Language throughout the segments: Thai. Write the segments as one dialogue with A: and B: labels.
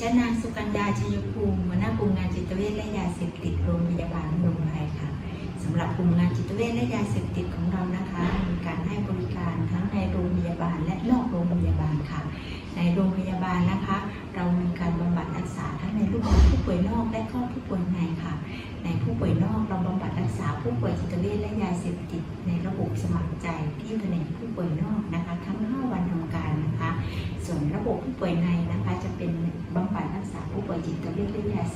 A: ฉันนางสุกัญญาชยภูมิหัวหน้ากลุ่มงานจิตเวชและยาเสพติดโรงพยาบาลพนมไพรค่ะสำหรับกลุ่มงานจิตเวชและยาเสพติดของเรานะคะมีการให้บริการทั้งในโรงพยาบาลและนอกโรงพยาบาลค่ะ ในโรงพยาบาลนะคะ เรามีการบำบัดรักษาทั้งในรูปแบบผู้ป่วยนอกและก็ผู้ป่วยในค่ะ ในผู้ป่วยนอกเราบำบัดรักษาผู้ป่วยจิตเวชและยาเสพติดในระบบสมัครใจที่แผนกผู้ป่วยนอกนะคะทั้ง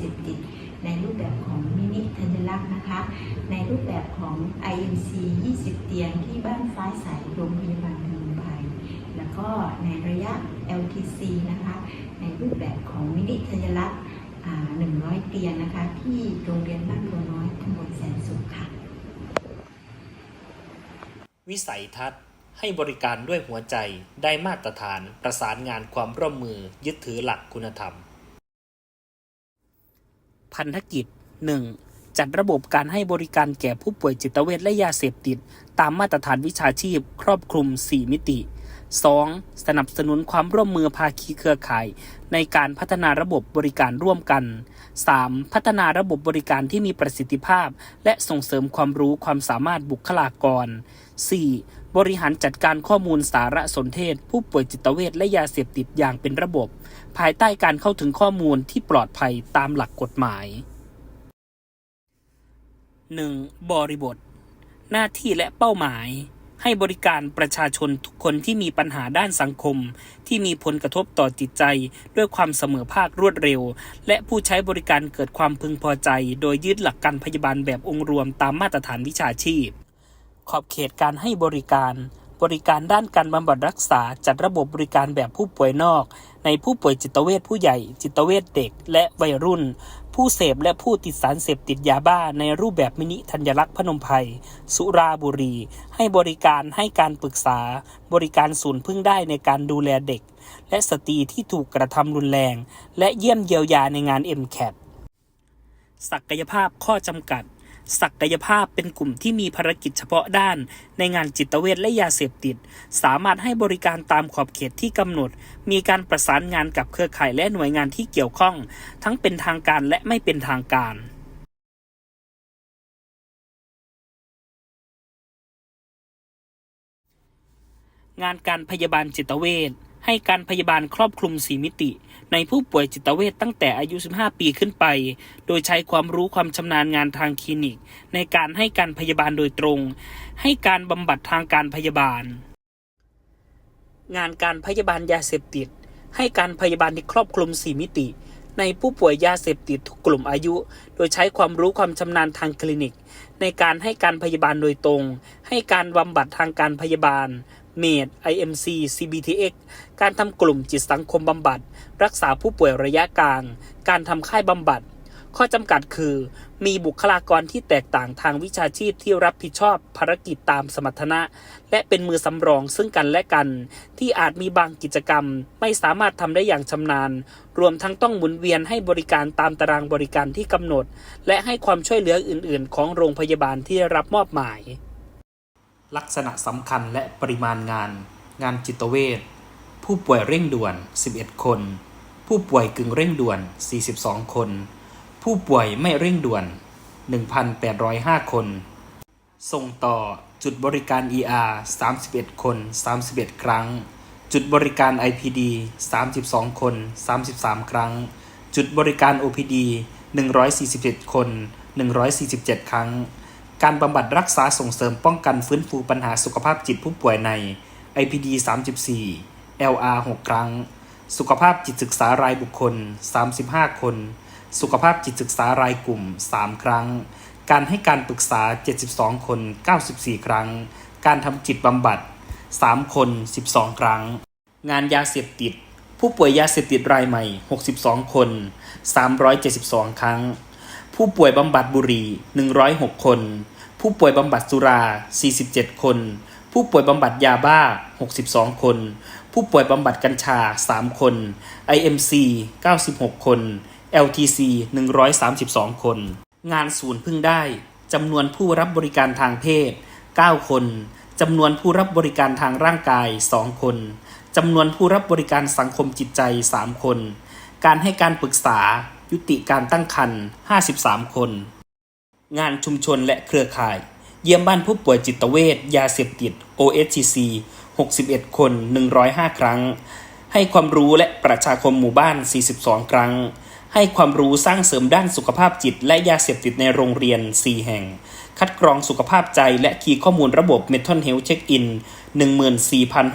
A: สพติด ในรูปแบบของมินิธัญลักษณ์นะคะ ในรูปแบบของ IMC 20 เตียงที่บ้านฟ้าใสโรงพยาบาลพนมไพรแล้วก็ในระยะ LTC นะคะ ในรูปแบบของมินิธัญลักษณ์อ่า100 เตียงนะคะ ที่โรงเรียนบ้านบัวน้อยตำบลแสนสุขค่ะ
B: วิสัยทัศน์ให้บริการด้วยหัวใจได้มาตรฐานประสานงานความร่วมมือยึดถือหลักคุณธรรม พันธกิจ 1. จัดระบบการให้บริการแก่ผู้ป่วยจิตเวชและยาเสพติด ตามมาตรฐานวิชาชีพ ครอบคลุม 4 มิติ 2. สนับสนุนความร่วมมือภาคีเครือข่าย ในการพัฒนาระบบบริการร่วมกัน 3. พัฒนาระบบบริการที่มีประสิทธิภาพ และส่งเสริมความรู้ความสามารถบุคลากร 4. บริหารจัดการข้อมูลสารสนเทศ ผู้ป่วยจิตเวชและยาเสพติดอย่างเป็นระบบ ภายใต้การเข้าถึงข้อมูลที่ปลอดภัยตามหลักกฎหมาย 1. บริบท หน้าที่และเป้าหมาย ให้บริการประชาชนทุกคนที่มีปัญหาด้านสังคม ที่มีผลกระทบต่อจิตใจ ด้วยความเสมอภาครวดเร็ว และผู้ใช้บริการเกิดความพึงพอใจ โดยยึดหลักการพยาบาลแบบองค์รวมตามมาตรฐานวิชาชีพ ขอบเขตการให้บริการบริการด้านการบำบัดรักษาจัดระบบบริการแบบผู้ป่วยนอก ในผู้ป่วยจิตเวชผู้ใหญ่ จิตเวชเด็ก และวัยรุ่น ผู้เสพและผู้ติดสารเสพติดยาบ้าในรูปแบบมินิธัญลักษณ์พนมไพรสุราบุรี ให้บริการให้การปรึกษา บริการศูนย์พึ่งได้ในการดูแลเด็ก และสตรีที่ถูกกระทำรุนแรง และเยี่ยมเยียวยาในงาน m c a t ศักยภาพข้อจำกัด ศักยภาพเป็นกลุ่มที่มีภารกิจเฉพาะด้าน ในงานจิตเวชและยาเสพติด สามารถให้บริการตามขอบเขตที่กำหนด มีการประสานงานกับเครือข่ายและหน่วยงานที่เกี่ยวข้อง ทั้งเป็นทางการและไม่เป็นทางการงานการพยาบาลจิตเวช ให้การพยาบาลครอบคลุม4มิติ ในผู้ป่วยจิตเวชตั้งแต่อายุ 15 ปีขึ้นไป โดยใช้ความรู้ความชำนาญงานทางคลินิก ในการให้การพยาบาลโดยตรง ให้การบำบัดทางการพยาบาล งานการพยาบาลยาเสพติด ให้การพยาบาลที่ครอบคลุม4มิติ ในผู้ป่วยยาเสพติดทุกกลุ่มอายุ โดยใช้ความรู้ความชำนาญทางคลินิก ในการให้การพยาบาลโดยตรง ให้การบำบัดทางการพยาบาล เมด IMC CBTX การทำกลุ่มจิตสังคมบำบัด รักษาผู้ป่วยระยะกลาง การทำค่ายบำบัด ข้อจำกัดคือ มีบุคลากรที่แตกต่างทางวิชาชีพที่รับผิดชอบภารกิจตามสมรรถนะ และเป็นมือสำรองซึ่งกันและกัน ที่อาจมีบางกิจกรรม ไม่สามารถทำได้อย่างชำนาญ รวมทั้งต้องหมุนเวียนให้บริการตามตารางบริการที่กำหนด และให้ความช่วยเหลืออื่น ๆ ของโรงพยาบาลที่ได้รับมอบหมาย ลักษณะสำคัญและปริมาณงาน งานจิตเวชผู้ป่วยเร่งด่วน 11 คน ผู้ป่วยกึ่งเร่งด่วน 42 คน ผู้ป่วยไม่เร่งด่วน 1,805 คน ส่งต่อจุดบริการ ER 31 คน 31 ครั้ง จุดบริการ IPD 32 คน 33 ครั้ง จุดบริการ OPD 147 คน 147 ครั้ง การบำบัดรักษาส่งเสริมป้องกันฟื้นฟูปัญหาสุขภาพจิตผู้ป่วยใน IPD 34 LR 6 ครั้ง สุขภาพจิตศึกษารายบุคคล 35 คน สุขภาพจิตศึกษารายกลุ่ม 3 ครั้ง การให้การปรึกษา 72 คน 94 ครั้ง การทำจิตบำบัด 3 คน 12 ครั้ง งานยาเสพติด ผู้ป่วยยาเสพติดรายใหม่ 62 คน 372 ครั้ง ผู้ป่วยบำบัดบุหรี่ 106 คน ผู้ป่วยบำบัดสุรา 47 คน ผู้ป่วยบำบัดยาบ้า 62 คน ผู้ป่วยบำบัดกัญชา 3 คน IMC 96 คน LTC 132 คน งานศูนย์พึ่งได้จำนวนผู้รับบริการทางเพศ 9 คนจำนวนผู้รับบริการทางร่างกาย 2 คนจำนวนผู้รับบริการสังคมจิตใจ 3 คน การให้การปรึกษา ยุติการตั้งครรภ์53 คน งานชุมชนและเครือข่าย เยี่ยมบ้านผู้ป่วยจิตเวชยาเสพติด OSCC 61 คน 105 ครั้ง ให้ความรู้และประชาคมหมู่บ้าน 42 ครั้ง ให้ความรู้สร้างเสริมด้านสุขภาพจิต และยาเสพติดในโรงเรียน 4 แห่ง คัดกรองสุขภาพใจและคีย์ข้อมูลระบบ m e t a l Health Check-in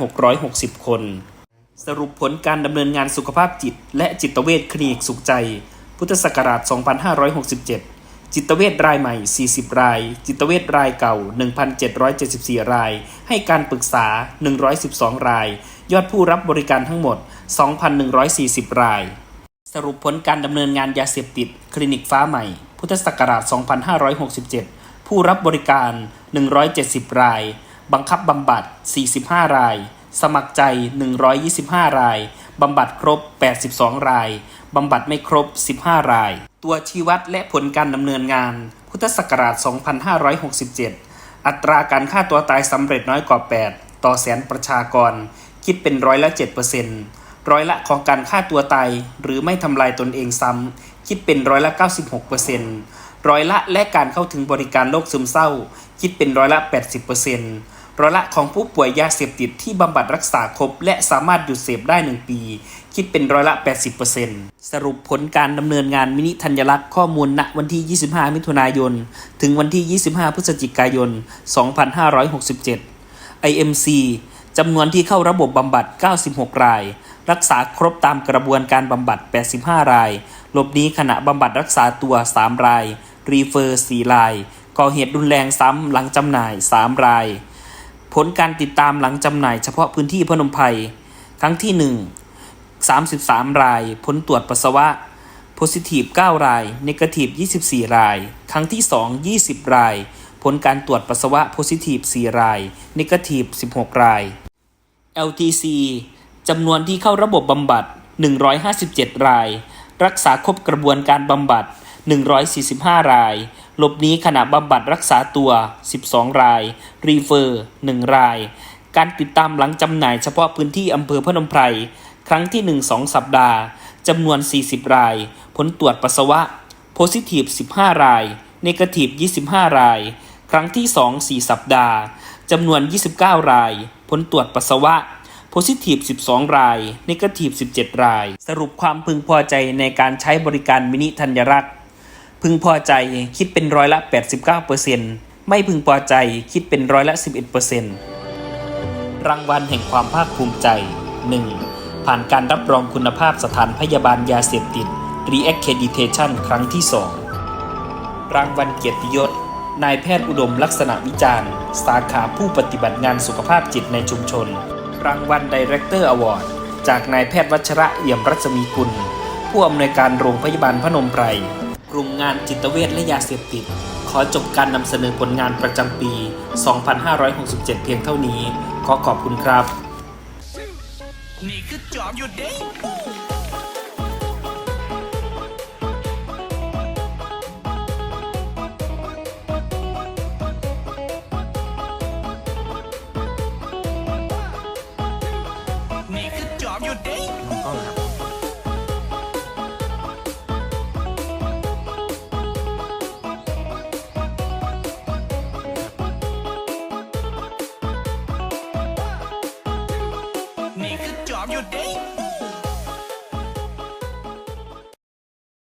B: 14,660 คน สรุปผลการดำเนินงานสุขภาพจิต และจิตเวชคลินิกสุขใจ พุทธศักราช 2567 จิตเวชรายใหม่ 40 ราย จิตเวชรายเก่า 1,774 ราย ให้การปรึกษา 112 ราย ยอดผู้รับบริการทั้งหมด 2,140 ราย สรุปผลการดำเนินงานยาเสพติด คลินิกฟ้าใหม่ พุทธศักราช 2567 ผู้รับบริการ 170 ราย บังคับบำบัด 45 ราย สมัครใจ 125 ราย บำบัดครบ 82 ราย บำบัดไม่ครบ 15 รายตัวชี้วัดและผลการดำเนินงาน พุทธศักราช 2567 อัตราการฆ่าตัวตายสำเร็จน้อยกว่า 8 ต่อแสนประชากร คิดเป็นร้อยละ7%ร้อยละของการฆ่าตัวตาย หรือไม่ทำลายตนเองซ้ำ คิดเป็นร้อยละ 96%ร้อยละและการเข้าถึงบริการโรคซึมเศร้า คิดเป็นร้อยละ 80% ร้อยละของผู้ป่วยยาเสพติดที่บำบัดรักษาครบ และสามารถหยุดเสพได้ 1 ปี คิดเป็นร้อยละ 80%สรุปผลการดำเนินงานมินิธัญลักษณ์ข้อมูลณวันที่ 25 มิถุนายน ถึงวันที่ 25 พฤศจิกายน 2567 IMC จำนวนที่เข้าระบบบำบัด 96 ราย รักษาครบตามกระบวนการบำบัด 85 ราย หลบหนีขณะบำบัดรักษาตัว 3 ราย รีเฟอร์ 4 ราย ก่อเหตุรุนแรงซ้ำหลังจำหน่าย 3 ราย ผลการติดตามหลังจำหน่ายเฉพาะพื้นที่พนมไพรครั้งที่ 1 33 ราย ผลตรวจปัสสาวะโพซิทีฟ9รายเนกาทีฟ24 ราย ครั้งที่ 2 20 ราย ผลการตรวจปัสสาวะโพซิทีฟ4รายเนกาทีฟ16 ราย LTC จำนวนที่เข้าระบบบำบัด 157 ราย รักษาครบกระบวนการบำบัด 145 ราย หลบหนีขณะบำบัดรักษาตัว 12 ราย รีเฟอร์ 1 ราย การติดตามหลังจำหน่ายเฉพาะพื้นที่อำเภอพนมไพร ครั้งที่ 1 2 สัปดาห์จำนวน 40 ราย ผลตรวจปัสสาวะ โพซิทีฟ 15 ราย เนกาทีฟ 25 ราย ครั้งที่ 2 4 สัปดาห์จำนวน 29 ราย ผลตรวจปัสสาวะโพซิทีฟ 12 ราย เนกาทีฟ 17 ราย สรุปความพึงพอใจในการใช้บริการมินิธัญรักษ พึงพอใจคิดเป็นร้อยละ 89%ไม่พึงพอใจคิดเป็นร้อยละ 11%รางวัลแห่งความภาคภูมิใจ 1. ผ่านการรับรองคุณภาพสถานพยาบาลยาเสพติด Reaccreditation ครั้งที่ 2 รางวัลเกียรติยศ นายแพทย์อุดมลักษณะวิจารณ์ สาขาผู้ปฏิบัติงานสุขภาพจิตในชุมชน รางวัล Director Award จากนายแพทย์วัชระเอี่ยมรัศมีกุล ผู้อำนวยการโรงพยาบาลพนมไพร กลุ่มงานจิตเวชและยาเสพติด ขอจบการนำเสนอผลงานประจำปี 2567 เพียงเท่านี้ ขอขอบคุณครับ
C: นี่คือจอบอยู่เด้นี่คือจอ